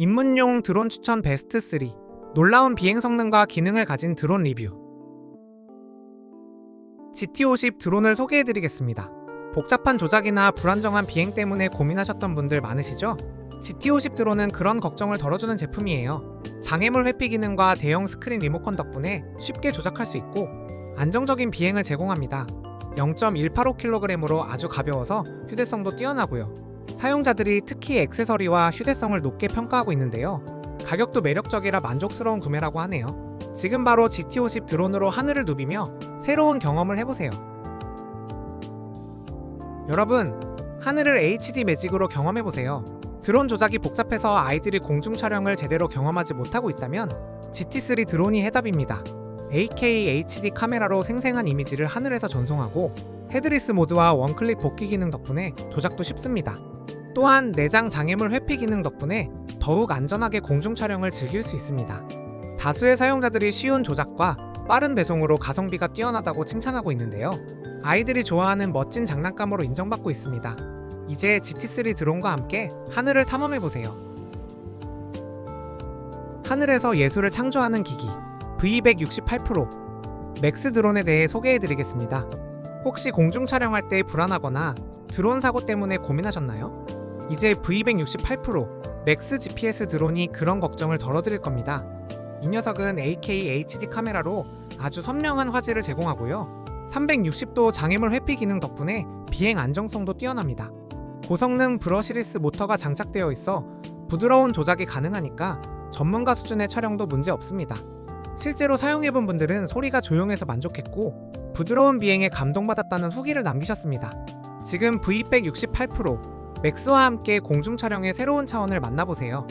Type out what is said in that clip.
입문용 드론 추천 베스트 3 놀라운 비행 성능과 기능을 가진 드론 리뷰 GT50 드론을 소개해드리겠습니다. 복잡한 조작이나 불안정한 비행 때문에 고민하셨던 분들 많으시죠? GT50 드론은 그런 걱정을 덜어주는 제품이에요. 장애물 회피 기능과 대형 스크린 리모컨 덕분에 쉽게 조작할 수 있고 안정적인 비행을 제공합니다. 0.185kg으로 아주 가벼워서 휴대성도 뛰어나고요. 사용자들이 특히 액세서리와 휴대성을 높게 평가하고 있는데요. 가격도 매력적이라 만족스러운 구매라고 하네요. 지금 바로 GT50 드론으로 하늘을 누비며 새로운 경험을 해보세요. 여러분, 하늘을 HD 매직으로 경험해보세요. 드론 조작이 복잡해서 아이들이 공중 촬영을 제대로 경험하지 못하고 있다면 GT3 드론이 해답입니다. AK HD 카메라로 생생한 이미지를 하늘에서 전송하고 헤드리스 모드와 원클릭 복귀 기능 덕분에 조작도 쉽습니다. 또한 내장 장애물 회피 기능 덕분에 더욱 안전하게 공중 촬영을 즐길 수 있습니다. 다수의 사용자들이 쉬운 조작과 빠른 배송으로 가성비가 뛰어나다고 칭찬하고 있는데요. 아이들이 좋아하는 멋진 장난감으로 인정받고 있습니다. 이제 GT3 드론과 함께 하늘을 탐험해 보세요. 하늘에서 예술을 창조하는 기기 V168 프로 맥스 드론에 대해 소개해 드리겠습니다. 혹시 공중 촬영할 때 불안하거나 드론 사고 때문에 고민하셨나요? 이제 V168 프로 맥스 GPS 드론이 그런 걱정을 덜어드릴 겁니다. 이 녀석은 AK HD 카메라로 아주 선명한 화질을 제공하고요. 360도 장애물 회피 기능 덕분에 비행 안정성도 뛰어납니다. 고성능 브러시리스 모터가 장착되어 있어 부드러운 조작이 가능하니까 전문가 수준의 촬영도 문제 없습니다. 실제로 사용해본 분들은 소리가 조용해서 만족했고 부드러운 비행에 감동받았다는 후기를 남기셨습니다. 지금 V168 프로 맥스와 함께 공중 촬영의 새로운 차원을 만나보세요.